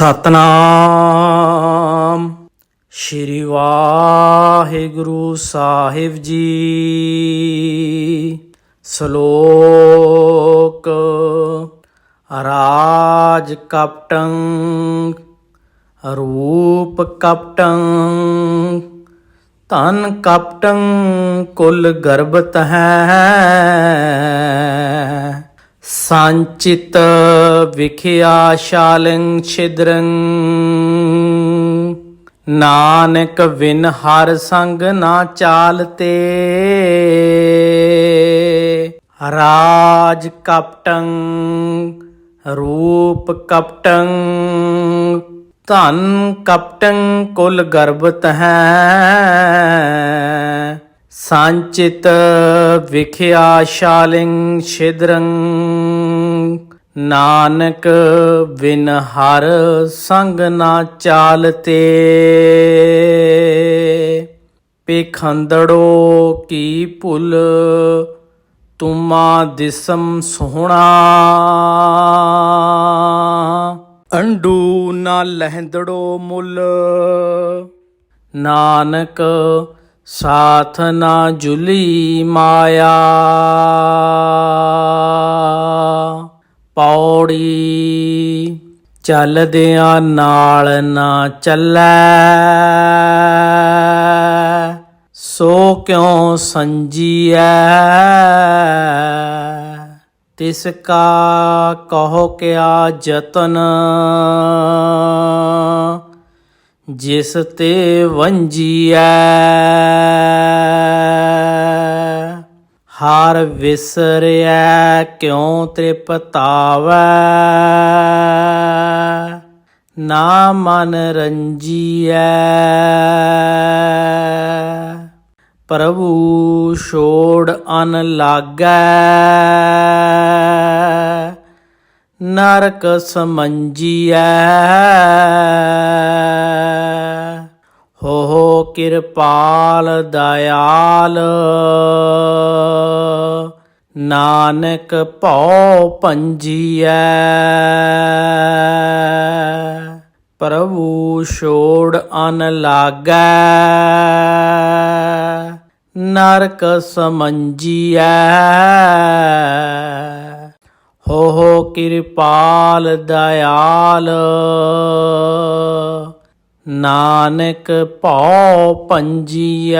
ਸਤਨਾਮ। ਸ਼੍ਰੀ ਵਾਹਿਗੁਰੂ ਸਾਹਿਬ ਜੀ। ਸ਼ਲੋਕ। ਰਾਜ ਕਪਟੰ ਰੂਪ ਕਪਟੰ ਧਨ ਕਪਟੰ ਕੁਲ ਗਰਭਤ ਹੈ। ਸੰਚਿਤ ਵਿਖਿਆ ਸ਼ਾਲੰ ਛਿਦਰੰ। ਨਾਨਕ ਵਿਨ ਹਰ ਸੰਗ ਨਾ ਚਾਲਤੇ। ਰਾਜ ਕਪਟੰ, ਰੂਪ ਕਪਟੰ, ਧਨ ਕਪਟੰ ਕੁਲ ਗਰਭਤ ਹੈ ਸੰਚਿਤ ਵਿਖਿਆ ਸ਼ਾਲਿੰ ਛਿਦਰੰ, ਨਾਨਕ ਬਿਨ ਹਰ ਸੰਗ ਨਾ ਚਾਲਤੇ। ਪੇਖੰਦੜੋ ਕੀ ਭੁਲ ਤੁਮਾ ਦਿਸਮ ਸੋਹਣਾ। ਅੰਡੂ ਨਾ ਲਹਿੰਦੜੋ ਮੁੱਲ, ਨਾਨਕ ਸਾਥ ਨਾ ਜੁਲੀ ਮਾਇਆ। ਪੌੜੀ ਚੱਲਦਿਆਂ ਨਾਲ ਨਾ ਚੱਲੈ। ਸੋ ਕਿਉ ਸੰਜੀਐ? ਤਿਸ ਕਾ ਕਹੋ ਕਿਆ ਜਤਨ ਜਿਸ ਤੇ ਵੰਜੀਐ। ਹਾਰ ਵਿਸਰਿਐ, ਕਿਉ ਤ੍ਰਿਪਤਾਵੈ? ਨਾ ਮਨ ਰੰਜੀਐ। ਪ੍ਰਭੂ ਛੋੜ ਅਨ ਲਾਗੈ। ਨਰਕ ਸਮੰਜੀਐ। ਕਿਰਪਾਲ ਦਇਆਲ। ਨਾਨਕ ਭਉ ਪੰਜੀਐ। ਪ੍ਰਭੂ ਛੋੜ ਅਨ ਲਾਗੈ। ਨਰਕ ਸਮੰਜੀਐ। ਹੋ ਹੋ ਕਿਰਪਾਲ ਦਇਆਲ। ਨਾਨਕ ਭਉ ਪੰਜੀਐ।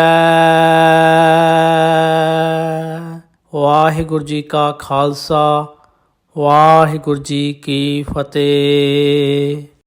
ਵਾਹਿਗੁਰੂ ਜੀ ਕਾ ਖਾਲਸਾ ਵਾਹਿਗੁਰੂ ਜੀ ਕੀ ਫਤਿਹ।